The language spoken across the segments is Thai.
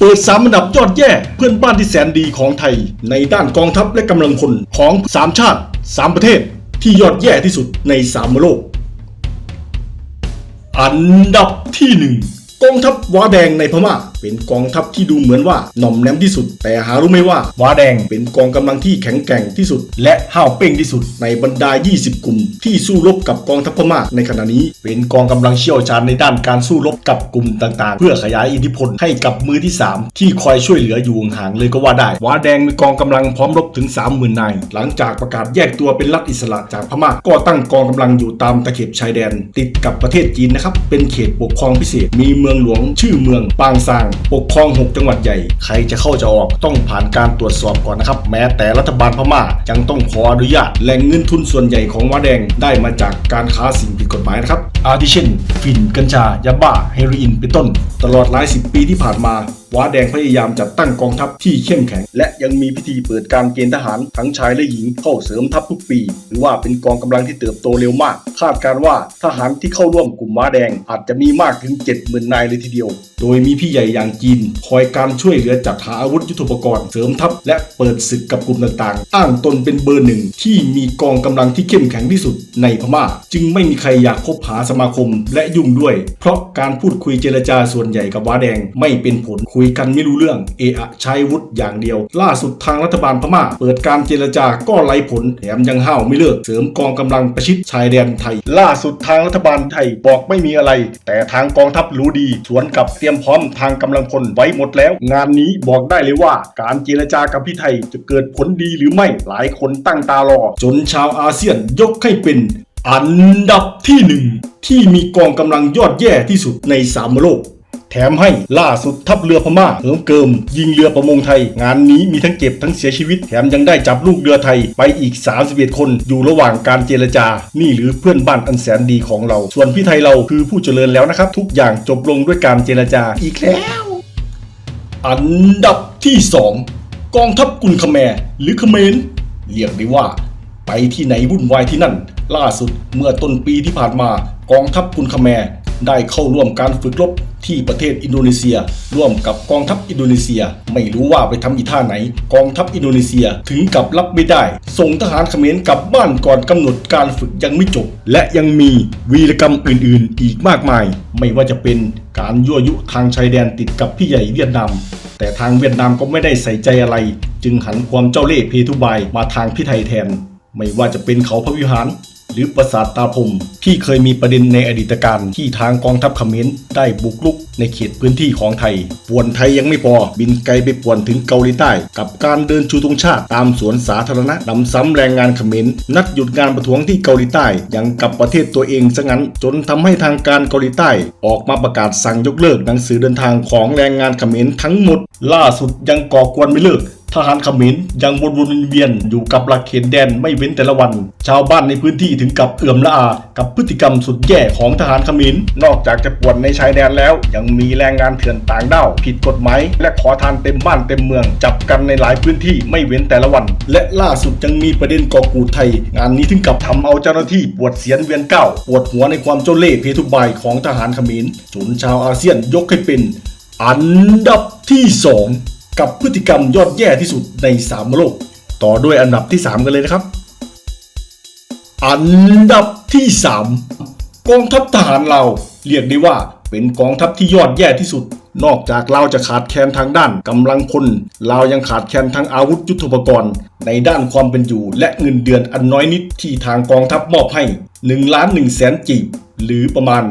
เปิดสามอันดับยอดแย่เพื่อนบ้านที่แสนดีของไทย ในด้านกองทัพและกำลังพลของสามชาติสามประเทศที่ยอดแย่ที่สุดในสามโลก อันดับที่หนึ่งกองทัพว้าแดงในพม่าเป็นกองทัพที่ดูเหมือนว่าหน่อมแนมที่สุด แต่หารู้ไหมว่าว้าแดงเป็นกองกำลังที่แข็งแกร่งที่สุด และห้าวเป้งที่สุด ในบรรดา 20 กลุ่ม ที่สู้รบกับกองทัพพม่าในขณะนี้ เป็นกองกำลังเชี่ยวชาญในด้านการสู้รบกับกลุ่มต่างๆ เพื่อขยายอิทธิพลให้กับมือที่ 3 ที่คอยช่วยเหลืออยู่ห่างๆเลยก็ว่าได้ว้าแดงมีกองกำลังพร้อมรบถึง 30,000นายหลังจากประกาศแยกตัวเป็นรัฐอิสระจากพม่าก็ตั้งกองกำลังอยู่ตามตะเข็บชายแดน ติดกับประเทศจีนนะครับเป็นเขตปกครองพิเศษ มีเมืองหลวงชื่อเมืองปางซางปกครอง 6 จังหวัดใหญ่ ใครจะเข้าจะออกต้องผ่านการตรวจสอบก่อนนะครับ แม้แต่รัฐบาลพม่ายังต้องขออนุญาตแหล่งเงินทุนส่วนใหญ่ของว้าแดงได้มาจากการค้าสิ่งผิดกฎหมายนะครับอาทิเช่นฝิ่นกัญชายาบ้าเฮโรอีนเป็นต้น ตลอดหลายสิบปีที่ผ่านมา ว้าแดงพยายามจัดตั้งกองทัพที่เข้มแข็ง และยังมีพิธีเปิดการเกณฑ์ทหารทั้งชายและหญิงเข้าเสริมทัพทุกปีหรือว่าเป็นกองกำลังที่เติบโตเร็วมาก คาดการณ์ว่าทหารที่เข้าร่วมกลุ่มว้าแดงอาจจะมีมากถึง 70,000นายเลยทีเดียว โดยมีพี่ใหญ่อย่างจีน คอยการช่วยเหลือจัดหาอาวุธยุทโธปกรณ์เสริมทัพและเปิดศึกกับกลุ่มต่างๆ อ้างตนเป็นเบอร์หนึ่งที่มีกองกำลังที่เข้มแข็งที่สุดในพม่า จึงไม่มีใครอยากคบหาสมาคมและยุ่งด้วย เพราะการพูดคุยเจรจาส่วนใหญ่กับว้าแดงไม่เป็นผลคุุยกันไม่รู้เรื่อง เอะอะใช้วุธอย่างเดียว ล่าสุดทางรัฐบาลพม่า เปิดการเจรจาก็ไร้ผลแถมยังห้าวไม่เลิกเสริมกองกำลังประชิดชายแดนไทย ล่าสุดทางรัฐบาลไทยบอกไม่มีอะไร แต่ทางกองทัพรู้ดี สวนกับเตรียมพร้อมทางกำลังพลไว้หมดแล้ว งานนี้บอกได้เลยว่า การเจรจากับพี่ไทยจะเกิดผลดีหรือไม่หลายคนตั้งตารอ จนชาวอาเซียนยกให้เป็นอันดับที่หนึ่งที่มีกองกำลังยอดแย่ที่สุดในสามโลก แถมให้ล่าสุดทัพเรือพม่าเหิมเกิม ยิงเรือประมงไทย งานนี้มีทั้งเจ็บทั้งเสียชีวิต แถมยังได้จับลูกเรือไทยไปอีก 31 คนอยู่ระหว่างการเจรจา นี่หรือเพื่อนบ้านอันแสนดีของเรา ส่วนพี่ไทยเราคือผู้เจริญแล้วนะครับ ทุกอย่างจบลงด้วยการเจรจาอีกแล้ว อันดับที่ 2 กองทัพกุนคแมหรือเขมรเรียกได้ว่า ไปที่ไหนวุ่นวายที่นั่น ล่าสุดเมื่อต้นปีที่ผ่านมากองทัพกุนคแมได้เข้าร่วมการฝึกรบ ที่ประเทศอินโดนีเซีย ร่วมกับกองทัพอินโดนีเซีย ไม่รู้ว่าไปทำอีท่าไหน กองทัพอินโดนีเซียถึงกับรับไม่ได้ ส่งทหารเขมรกลับบ้านก่อนกำหนดการฝึกยังไม่จบ และยังมีวีรกรรมอื่นๆ อีกมากมาย ไม่ว่าจะเป็นการยั่วยุทางชายแดนติดกับพี่ใหญ่เวียดนามแต่ทางเวียดนามก็ไม่ได้ใส่ใจอะไร จึงหันความเจ้าเล่ห์เพทุบายมาทางพี่ไทยแทน ไม่ว่าจะเป็นเขาพระวิหาร หรือปราสาทตาพมที่เคยมีประเด็นในอดีตการที่ทางกองทัพเขมรได้บุกรุกในเขตพื้นที่ของไทย ป่วนไทยยังไม่พอบินไกลไปป่วนถึงเกาหลีใต้ กับการเดินชูธงชาติตามสวนสาธารณะนำซ้ำแรงงานเขมรนัดหยุดงานประท้วงที่เกาหลีใต้ยังกับประเทศตัวเองซะงั้น จนทำให้ทางการเกาหลีใต้ ออกมาประกาศสั่งยกเลิกหนังสือเดินทางของแรงงานเขมรทั้งหมด ล่าสุดยังก่อกวนไม่เลิก ทหารเขมรยังวนวนเวียนอยู่กับหลักเขตแดนไม่เว้นแต่ละวัน ชาวบ้านในพื้นที่ถึงกับเอื่อมละอา กับพฤติกรรมสุดแย่ของทหารเขมรนอกจากจะป่วนในชายแดนแล้ว ยังมีแรงงานเถื่อนต่างด้าวผิดกฎหมายและขอทานเต็มบ้านเต็มเมือง จับกันในหลายพื้นที่ไม่เว้นแต่ละวัน และล่าสุดยังมีประเด็นก่อกูดไทย งานนี้ถึงกับทำเอาเจ้าหน้าที่ปวดเสียนเวียนเก้าปวดหัวในความเจ้าเล่ห์เพทุบายของทหารเขมรจนชาวอาเซียนยกให้เป็น อันดับที่สอง กับพฤติกรรมยอดแย่ที่สุดในสามโลก ต่อด้วยอันดับที่ 3 กันเลยนะครับ อันดับที่ 3 กองทัพทหารเราเรียกได้ว่าเป็นกองทัพที่ยอดแย่ที่สุด นอกจากเราจะขาดแคลนทางด้านกำลังพลเรายังขาดแคลนทั้งอาวุธยุทโธปกรณ์ ในด้านความเป็นอยู่ และเงินเดือนอันน้อยนิดที่ทางกองทัพมอบให้1ล้าน1แสนจีบหรือประมาณ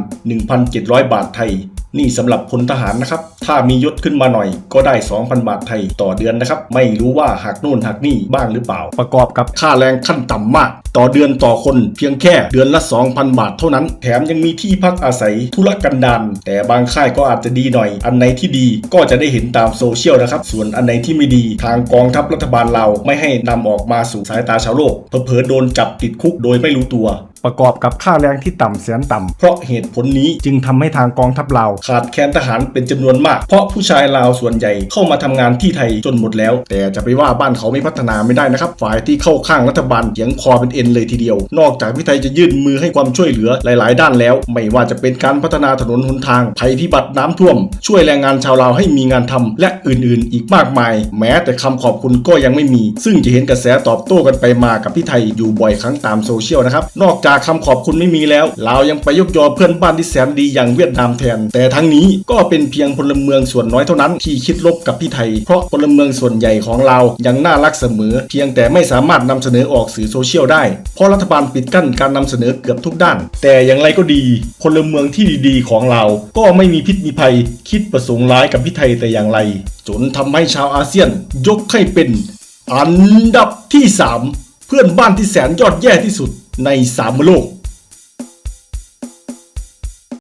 1,700 บาทไทย นี่สำหรับพลทหารนะครับ ถ้ามียศขึ้นมาหน่อยก็ได้ 2,000 บาทไทยต่อเดือนนะครับ ไม่รู้ว่าหักโน่นหักนี่บ้างหรือเปล่า ประกอบกับค่าแรงขั้นต่ำมาก ต่อเดือนต่อคนเพียงแค่เดือนละ 2,000 บาทเท่านั้น แถมยังมีที่พักอาศัยธุรกันดารแต่บางค่ายก็อาจจะดีหน่อย อันไหนที่ดีก็จะได้เห็นตามโซเชียลนะครับ ส่วนอันไหนที่ไม่ดีทางกองทัพรัฐบาลเราไม่ให้นำออกมาสู่สายตาชาวโลกเผลอๆโดนจับติดคุกโดยไม่รู้ตัว ปประกอบกับค่าแรงที่ต่ำแสนต่ำเพราะเหตุผลนี้จึงทำให้ทางกองทัพลาวขาดแคลนทหารเป็นจำนวนมาก เพราะผู้ชายลาวส่วนใหญ่เข้ามาทำงานที่ไทยจนหมดแล้ว แต่จะไปว่าบ้านเขาไม่พัฒนาไม่ได้นะครับ ฝ่ายที่เข้าข้างรัฐบาลเถียงคอเป็นเอ็นเลยทีเดียว นอกจากที่ไทยจะยื่นมือให้ความช่วยเหลือหลาย ๆ ด้านแล้ว ไม่ว่าจะเป็นการพัฒนาถนนหนทางภัยพิบัติน้ำท่วม ช่วยแรงงานชาวลาวให้มีงานทำและอื่น ๆ อีกมากมาย แม้แต่คำขอบคุณก็ยังไม่มี ซึ่งจะเห็นกระแสตอบโต้กันไปมากับที่ไทยอยู่บ่อยครั้งตามโซเชียลนะครับนอกจากคำขอบคุณไม่มีแล้วลาวยังไปยกยอเพื่อนบ้านที่แสนดีอย่างเวียดนามแทน แต่ทั้งนี้ก็เป็นเพียงพลเมืองส่วนน้อยเท่านั้นที่คิดลบกับพี่ไทย เพราะพลเมืองส่วนใหญ่ของเรายังน่ารักเสมอ เพียงแต่ไม่สามารถนำเสนอออกสื่อโซเชียลได้ เพราะรัฐบาลปิดกั้นการนำเสนอเกือบทุกด้าน แต่อย่างไรก็ดี พลเมืองที่ดีๆ ของเรา ก็ไม่มีพิษมีภัย คิดประสงค์ร้ายกับพี่ไทยแต่อย่างไร จนทำให้ชาวอาเซียน ยกให้เป็น อันดับที่ 3 เพื่อนบ้านที่แสนยอดแย่ที่สุด ในสามโลก